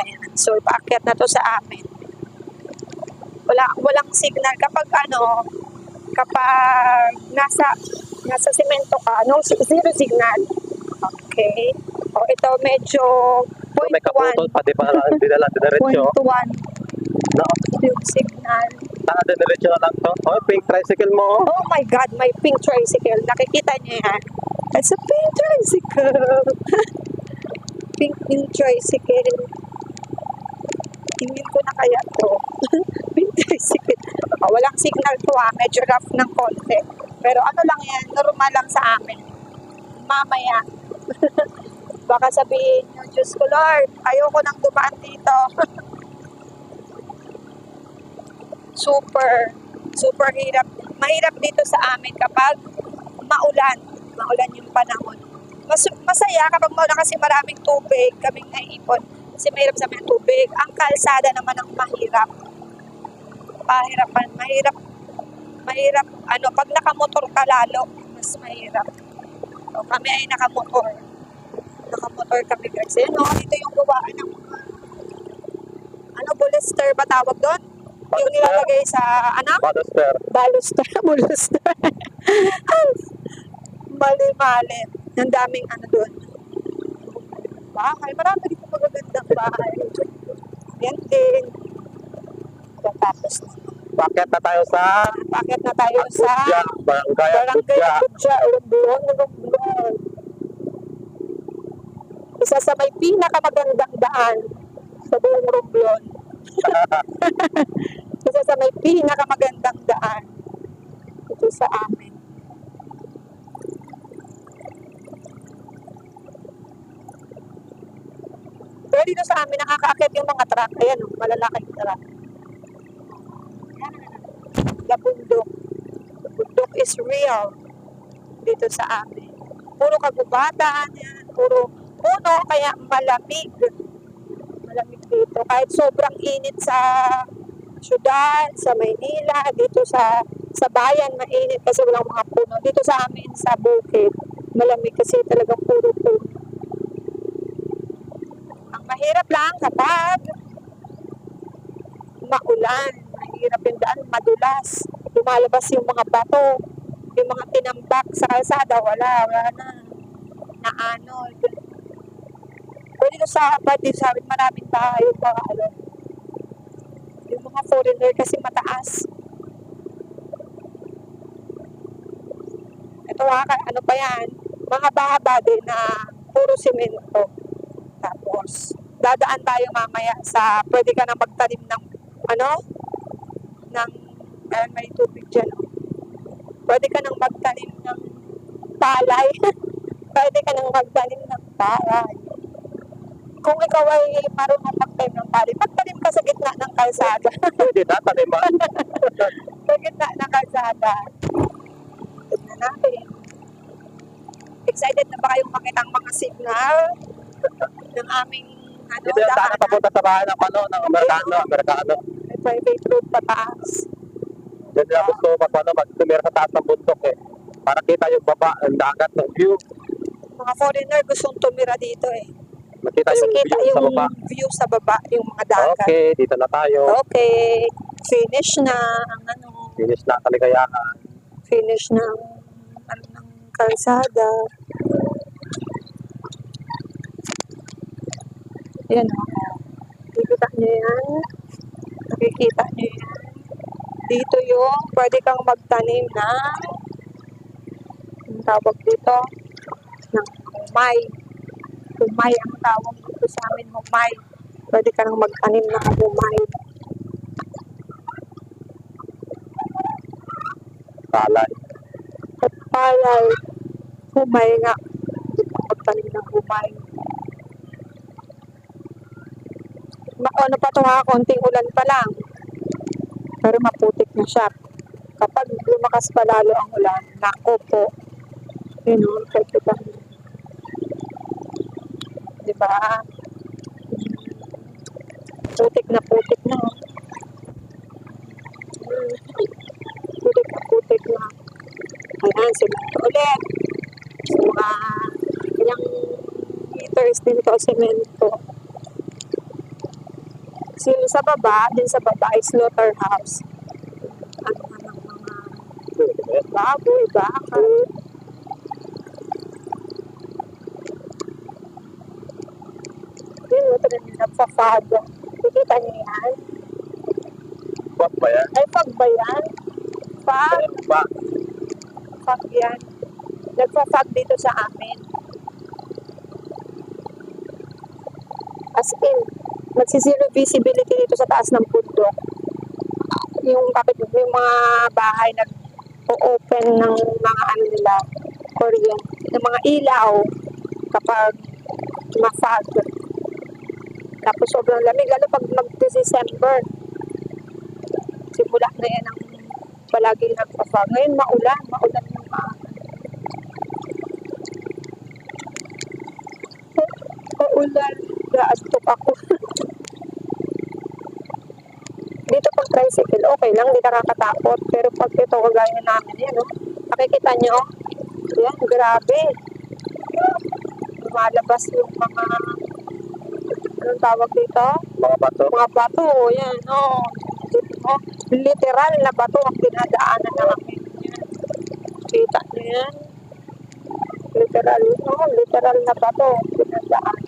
Ayan. So, paakyat na to sa amin. Wala, walang signal. Kapag ano, kapag nasa, nasa simento ka, no, zero signal. Okay. O, ito medyo May 0.1. kaputol pa, di pa hindi na lang diretso. 0.1 No? yung signal. Saka diretso na lang to. Oh, pink tricycle mo. oh. Oh my God, my pink tricycle. Nakikita niyo yan? It's a pink tricycle. pink yung tricycle. Tingin ko na kaya to. pink tricycle. Oh, walang signal to ah. Medyo rough ng konti. Pero ano lang yan, normal lang sa amin. Mamaya. Baka sabihin nyo, Diyos ko Lord, ayoko nang dumaan dito. super, super hirap. Mahirap dito sa amin kapag maulan. Maulan yung panahon. Mas, masaya kapag maulan kasi maraming tubig, kaming naipon. Kasi mahirap sa ang tubig. Ang kalsada naman ang mahirap. Pahirapan, mahirap. Mahirap, ano, pag nakamotor ka lalo, mas mahirap. O, kami ay nakamotor. Nakamotor kami kasi, no, dito yung gawaan ng mga, ano, bolster ba tawag doon? Yung nilalagay sa, ano? Baluster. Baluster, baluster. Mali-mali. Ang daming ano doon. Bahay. Marami dito magagandang bahay. Yan din. Tapos, Bakit na tayo sa bakit na tayo sa Budya, Barangay Barangay Budya. Budya, Ulumbuon, Ulumbuon. Isa sa may pinakamagandang daan sa buong Romblon. Isa sa may pinakamagandang daan ito sa amin. Pero dito sa amin, nakakaakit yung mga truck. Ayan, oh, malalaking truck. The bundok. Is real dito sa amin. Puro kagubatan. Puro puno, kaya malamig. Malamig dito. Kahit sobrang init sa syudad, sa Maynila, dito sa sa bayan, mainit kasi walang mga puno. Dito sa amin, sa bukid, malamig kasi talagang puro puno. Mahirap lang kapag maulan, mahirap yung daan, madulas. Lumalabas yung mga bato, yung mga tinambak sa kalsada, wala, wala na. Na ano, kung dito sa abad, dito sa amin, maraming yung mga ano, yung mga foreigner kasi mataas. Ito ha, ka- ano pa yan, mga bahaba din na puro simento. Tapos, dadaan tayo mamaya sa, pwede ka na magtanim ng, ano, ng, ayan, may tubig dyan. oh. Pwede ka nang magtanim ng palay. pwede ka nang magtanim ng palay. Kung ikaw ay marunong magtanim ng palay, magtanim ka sa gitna ng kalsada. Pwede na, taniman. sa gitna ng kalsada. Tignan natin. Excited na ba kayong makita ang mga signal ng aming Dito yung daan na papunta sa bahay ng ano, ng Amerikano, Amerikano. Private road pataas. Diyan nila gusto mag, ano, mag tumira sa taas ng bundok eh. Para kita yung baba, ang dagat ng view. Mga foreigner gustong tumira dito eh. Makita Kasi yung kita view sa yung baba. view sa baba, yung mga dagat. Okay, dito na tayo. Okay. Finish na ang ano, Finish na ang kaligayahan. finish na ang ano ng kalsada. Yan o. Nakikita niyo yan. Nakikita niyo yan. Dito yung pwede kang magtanim ng ang tawag dito ng humay. Humay ang tawag dito sa amin, humay. Pwede ka nang magtanim ng humay. Kalay. at palay. Humay nga. Pagtanim ng humay. Ano pa to ha, konting ulan pa lang. Pero maputik na siya. Kapag lumakas pa lalo ang ulan, nako po. Yun o, kita niyo. Diba? Putik na putik na. Putik na putik na. Ayan, simento ulit. So, mga ilang meters din to, simento. Sino sa baba, din sa baba ay slaughterhouse. Ano nga ng mga baboy, baka. Yun, ito na yung nagpa-fog. Nakikita niyo yan? Wag ba yan? Ay, fog ba yan? Fog? Ayun ba? Fog yan. Nagpa-fog dito sa amin. As in, nagsisiro visibility dito sa taas ng bundok. Yung kapit yung mga bahay nag open ng mga ano nila, kuryente, ng mga ilaw kapag ma-fog. Tapos sobrang lamig, lalo pag mag-December. Simula na yan ang palagi nagpa-fog. Ngayon maulan, maulan yung mga Maulan, gaastok ako. Dito pag tricycle, okay lang, hindi nakakatakot. Pero pag ito, kagaya namin, yan, no? Nakikita nyo, yan, grabe. Lumalabas yung mga, anong tawag dito? Mga bato. mga bato, yan, oh. oh literal na bato ang dinadaanan namin. Yan. Kita niyo yan? Literal, no? Literal na bato ang dinadaanan.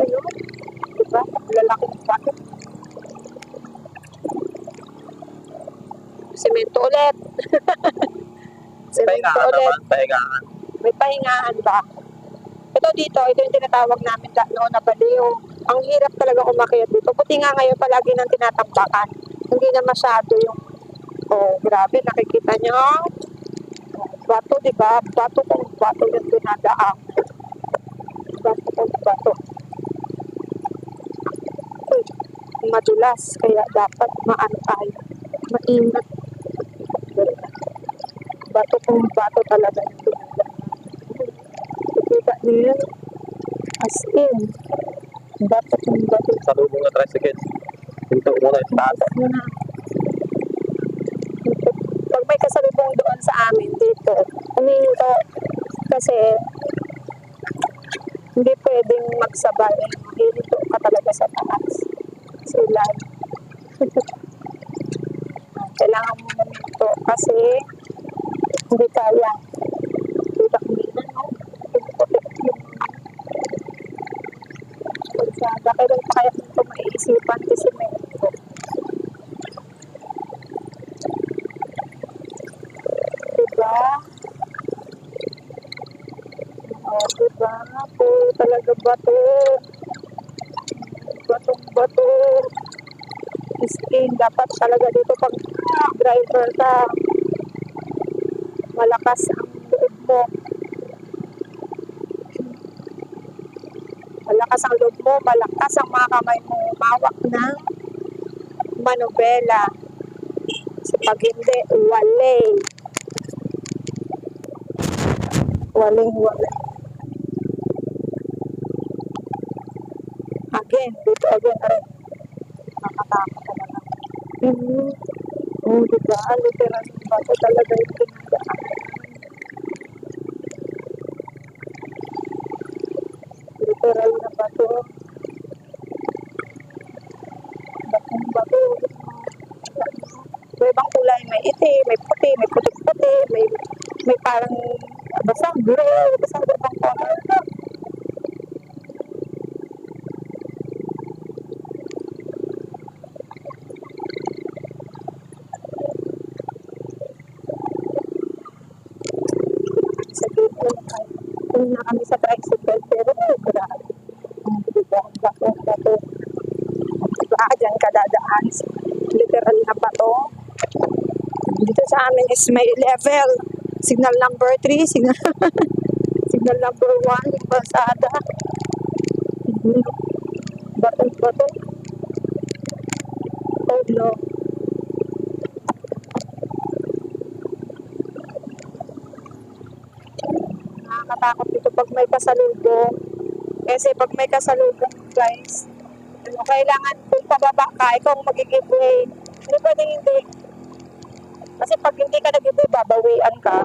Ayun. Diba? Lalaking bato. Semento ulit. Semento Pahingahan ulit. naman, pahingahan. May pahingahan ba? Ito dito, ito yung tinatawag namin noon na baliw. Ang hirap talaga umakyat dito. Buti nga ngayon palagi nang tinatampakan. Hindi na masyado yung, oh, grabe, nakikita nyo. Bato, di ba? Bato kung bato yung dinadaan. Bato kung bato. Uy, madulas, kaya dapat maantay. Maingat. Bato kung bato talaga yung dinadaan. Kita niyo yun? As in, bato kung bato. Sa lubong ng tricycle. Dito muna yung taas. Ano na? Pag may kasalubong doon sa amin dito, uminto kasi hindi pwedeng magsabay. Hinto ka talaga sa taas. Sa ilan. Kailangan mo uminto kasi hindi kaya. Kita ko nila, no? Yung puti, yung kalsada. Kailan pa kaya ito maiisipan kasi may ito. Diba? Oh, diba? Po, talaga bato. Batong bato. Skin, dapat talaga dito pag driver ka, malakas ang loob mo. Malakas ang loob mo, malakas ang mga kamay mo, mawak ng manobela. Sa pag hindi, wale. Waling wale. Again, dito again, ay, nakatakot talaga. Mm-hmm. Oh, diba? Literal ba ito talaga yung Literal na bato. Batong bato. May ibang kulay, may itim, may puti, may puti-puti, may may parang basta gray, basta ibang color. sa dito. Kung na kami sa tricycle, pero oh, grabe. Diba, bato, bato. Diba, dyan ka dadaan. Literal na bato. Dito sa amin is may level. Signal number 3, signal, signal number 1, yung basada. Mhm. Bato, bato. Oh, no. nakakatakot dito pag may kasalubong. Kasi pag may kasalubong, guys, ano, kailangan kung pababa ka, ikaw ang mag-giveaway. Hindi pwedeng hindi. Kasi pag hindi ka nag-giveaway, babawian ka.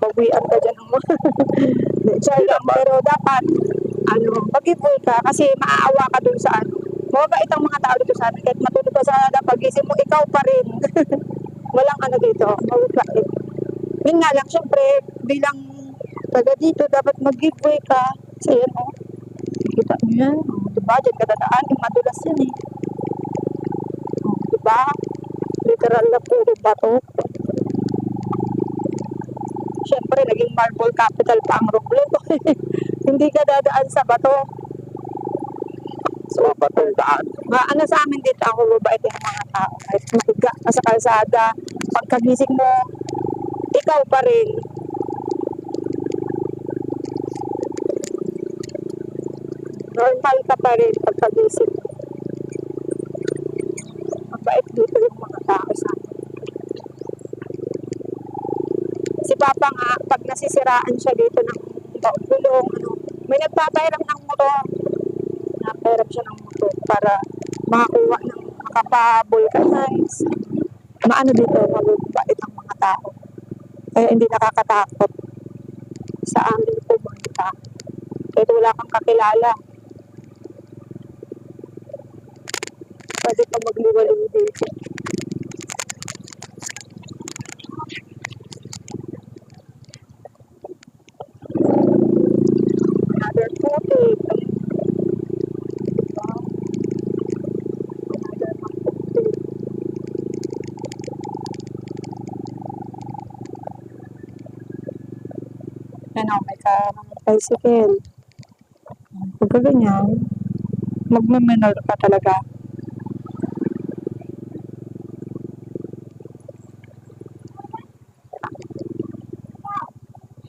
Bawian ka dyan. Lang. Pero dapat, ano, mag-giveaway ka kasi maaawa ka dun sa ano. Mababait ang mga tao dito sa amin. Kahit matulog ka sa hada, pagising mo, ikaw pa rin. Walang ano dito. Mababait. Yun nga lang, syempre, bilang taga dito, dapat mag-giveaway ka. Kasi yan, oh. Kita niyo yan. Oh, diba? Diyan ka dadaan. Yung madulas yan eh. Oh, diba? Literal na puro bato. Syempre, naging marble capital pa ang Roblox. Hindi ka dadaan sa bato. So, batong daan. Ma, ano sa amin dito, ako mabait yung mga tao. Kahit mahiga ka sa kalsada, pagkagising mo, ikaw pa rin. Normal ka pa rin pagkagising. Mabait dito yung mga tao sa amin. Si Papa nga, pag nasisiraan siya dito ng gulong, ano, may nagpapairam ng motor. Napairam siya ng motor para makakuha ng makapabulkanize. Maano dito, mababait ang mga tao. Kaya hindi nakakatakot sa amin pumunta. Kahit wala kang kakilala. Ka magliwaliw dito. Another topic. Ano, may ka tricycle. Pagka ganyan, magmamanol ka talaga.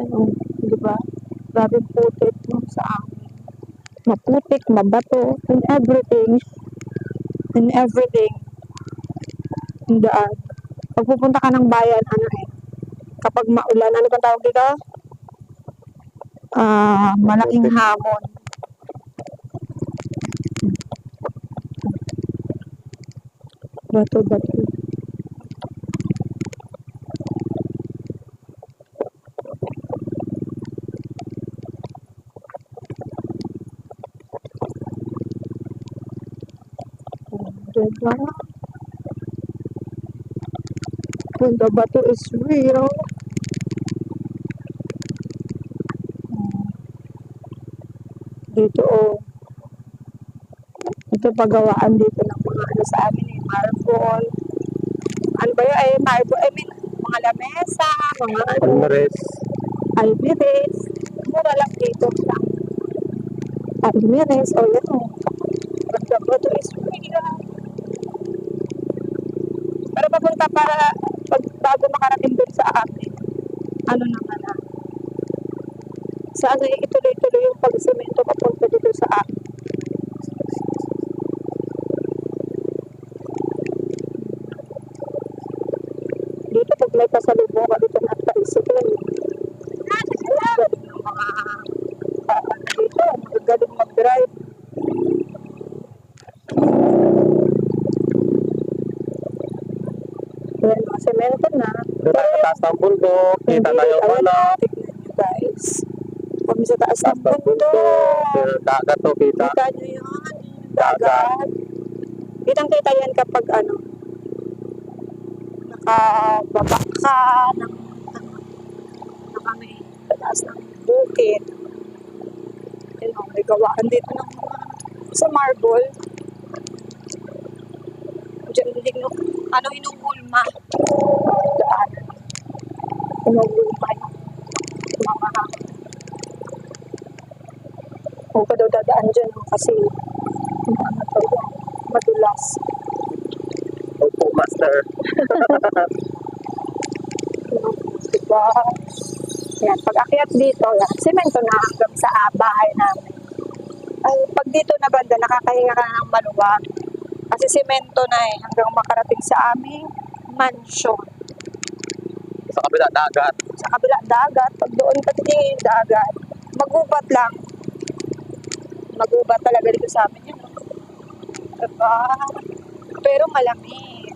Ano, di ba? Grabe putik no, sa amin. Maputik, mabato, and everything. And everything. Ang daan. Pag pupunta ka ng bayan, ano eh, kapag maulan, ano bang tawag dito? Ah, malaking hamon. Bato, bato. When the bato is real. Dito oh. Ito pagawaan dito ng mga ano sa amin eh, marble. Ano ba yun? Ay, marble. I mean, mga lamesa, mga ano, Almares. Mura lang dito sa almires. O yan o. Ganda ba ito is real. Pero papunta para pag bago makarating dun sa amin, ano naman ah, sa ano ituloy-tuloy yung pagsemento papunta dito sa amin. Dito pag may pasalubong ka dito na tricycle, galing ng mga uh, ano dito, magagaling mag-drive. Yan, mga semento na. Doon tayo sa taas ng bundok. Kita tayo ayan, ano. Tignan nyo guys. Kami sa taas ng bundok. Dagat to, kita. Kita nyo yun. Dagat. Kitang kita yan kapag ano, nakababa ka ng, ano, naka may taas ng bukid. Yun o, may gawaan dito ng mga sa marble. Diyan hindi no, ano inugulma. Daan. Inugulma yung mga Huwag ka daw dadaan dyan no, kasi ano to madulas. Opo, master. Diba? Yan, pag akyat dito, yan, semento na hanggang sa ah, bahay namin. Ay, pag dito na banda, nakakahinga ka ng maluwag. Kasi semento na eh, hanggang makarating sa aming mansion. Sa kabila, dagat. Sa kabila, dagat. Pag doon ka titingin, dagat. Magubat lang. Magubat talaga dito sa amin yun. Diba? Pero malamig.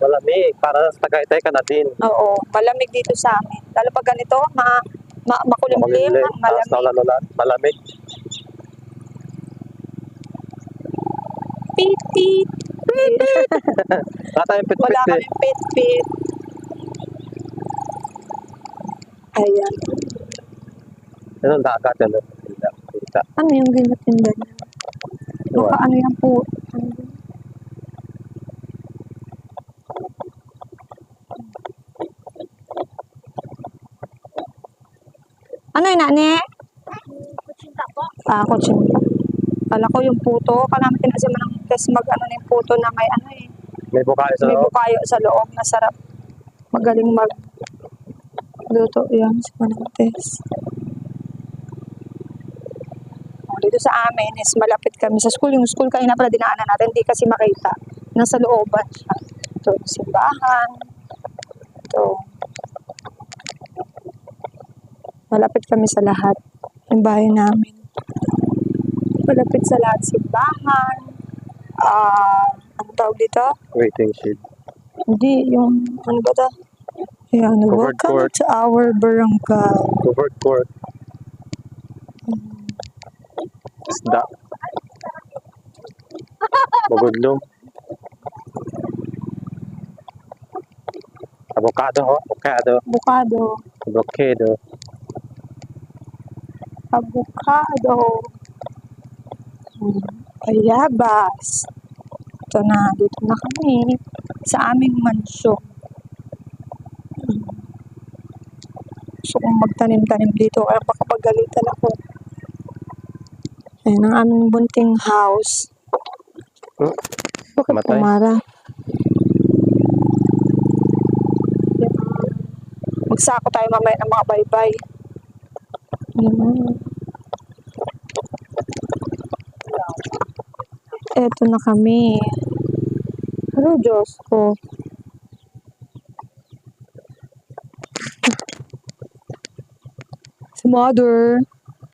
Malamig. Para sa Tagaytay ka na din. Oo, malamig dito sa amin. Lalo pag ganito, ma, ma, makulimlim, na malamig. ulan-ulan. Malamig. Pit, pit. Wala tayong pit Wala pit eh. kaming pit, pit. Ayan. Ano ang dagat? Kita. Ano yung ginatinda niya? Baka ano yan po? Ano? Ano yun, nani? Kutsinta po. Ah, kutsinta. Kala ko yung puto. Kala natin kasi manang test mag ano na yung puto na may ano eh. May bukayo sa May loob. bukayo sa loob. Masarap. Magaling mag luto yan sa manang test. Oh, Dito sa amin is malapit kami sa school. Yung school kanina pala dinaanan natin. Hindi kasi makita. Nasa looban siya. Ito, simbahan. Ito. Malapit kami sa lahat. Yung bahay namin. Malapit sa lahat simbahan. Ah, ano tawag dito? Waiting shed. Hindi, yung, ano ba ito? Ayan, Covered welcome court. to our barangay. Covered court. Isda. Bagudlong. Avocado, oh. Avocado. Avocado. Avocado. Avocado. Hmm, Ayabas. Ito na, dito na kami. Sa aming mansyon. Gusto kong magtanim-tanim dito, kaya baka pagalitan ako. Ayan ang aming bunting house. Hmm, Bakit matay. pumara? Magsako tayo mamaya ng mga baybay. Ayan. Eto na kami. Pero Diyos ko. Si mother.